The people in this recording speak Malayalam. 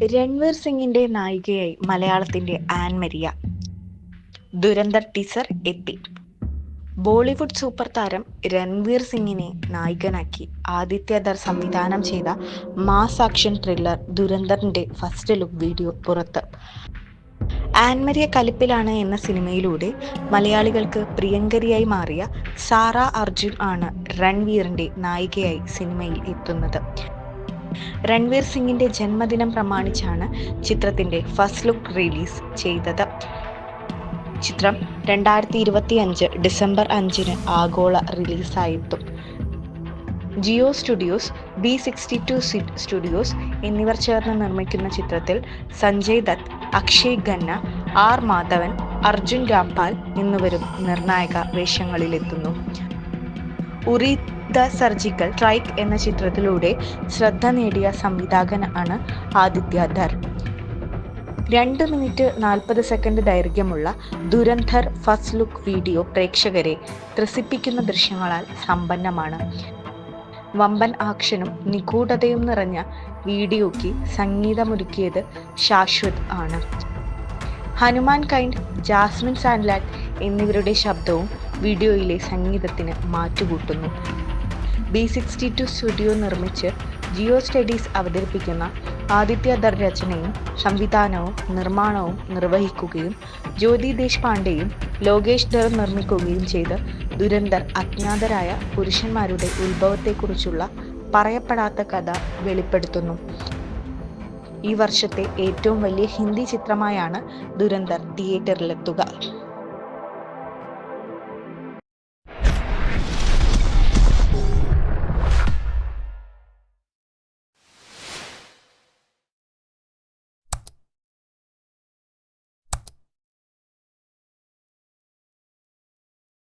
രൺവീർ സിംഗിന്റെ നായികയായി മലയാളത്തിന്റെ ആൻമരിയ ദുരന്ത ടീസർ എത്തി. ബോളിവുഡ് സൂപ്പർ താരം രൺവീർ സിംഗിനെ നായകനാക്കി ആദിത്യധർ സംവിധാനം ചെയ്ത മാസ് ആക്ഷൻ ത്രില്ലർ ദുരന്തറിന്റെ ഫസ്റ്റ് ലുക്ക് വീഡിയോ പുറത്ത്. ആൻമരിയ കലിപ്പിലാണ് എന്ന സിനിമയിലൂടെ മലയാളികൾക്ക് പ്രിയങ്കരിയായി മാറിയ സാറ അർജുൻ ആണ് രൺവീറിന്റെ നായികയായി സിനിമയിൽ എത്തുന്നത്. രൺവീർ സിംഗിന്റെ ജന്മദിനം പ്രമാണിച്ചാണ് ചിത്രത്തിന്റെ ഫസ്റ്റ് ലുക്ക് റിലീസ് ചെയ്തത്. ചിത്രം രണ്ടായിരത്തി ഇരുപത്തി അഞ്ച് ഡിസംബർ അഞ്ചിന് ആഗോള റിലീസായെത്തും Jio studios B sixty two studios എന്നിവർ ചേർന്ന് നിർമ്മിക്കുന്ന ചിത്രത്തിൽ സഞ്ജയ് ദത്ത് അക്ഷയ് ഖന്ന ആർ മാധവൻ അർജുൻ രാംപാൽ എന്നിവരും നിർണായക വേഷങ്ങളിലെത്തുന്നു. ഉറി ദ സർജിക്കൽ സ്ട്രൈക്ക് എന്ന ചിത്രത്തിലൂടെ ശ്രദ്ധ നേടിയ സംവിധായകൻ ആണ് ആദിത്യ ധർ. രണ്ട് മിനിറ്റ് നാൽപ്പത് സെക്കൻഡ് ദൈർഘ്യമുള്ള ദുരന്ധർ ഫസ്റ്റ് ലുക്ക് വീഡിയോ പ്രേക്ഷകരെ ത്രസിപ്പിക്കുന്ന ദൃശ്യങ്ങളാൽ സമ്പന്നമാണ്. വമ്പൻ ആക്ഷനും നിഗൂഢതയും നിറഞ്ഞ വീഡിയോയ്ക്ക് സംഗീതമൊരുക്കിയത് ശാശ്വത് ആണ്. ഹനുമാൻ കൈൻഡ് ജാസ്മിൻ സാൻലാറ്റ് എന്നിവരുടെ ശബ്ദവും വീഡിയോയിലെ സംഗീതത്തിന് മാറ്റുകൂട്ടുന്നു. ബി സിക്സ്റ്റി ടു സ്റ്റുഡിയോ നിർമ്മിച്ച് ജിയോ സ്റ്റഡീസ് അവതരിപ്പിക്കുന്ന ആദിത്യ ദർ രചനയും സംവിധാനവും നിർമ്മാണവും നിർവഹിക്കുകയും ജ്യോതി ദേശ്പാണ്ഡെയും ലോകേഷ് ധർ നിർമ്മിക്കുകയും ചെയ്ത് ദുരന്തർ അജ്ഞാതരായ പുരുഷന്മാരുടെ ഉത്ഭവത്തെക്കുറിച്ചുള്ള പറയപ്പെടാത്ത കഥ വെളിപ്പെടുത്തുന്നു. ഈ വർഷത്തെ ഏറ്റവും വലിയ ഹിന്ദി ചിത്രമായാണ് ദുരന്തർ തിയേറ്ററിലെത്തുക.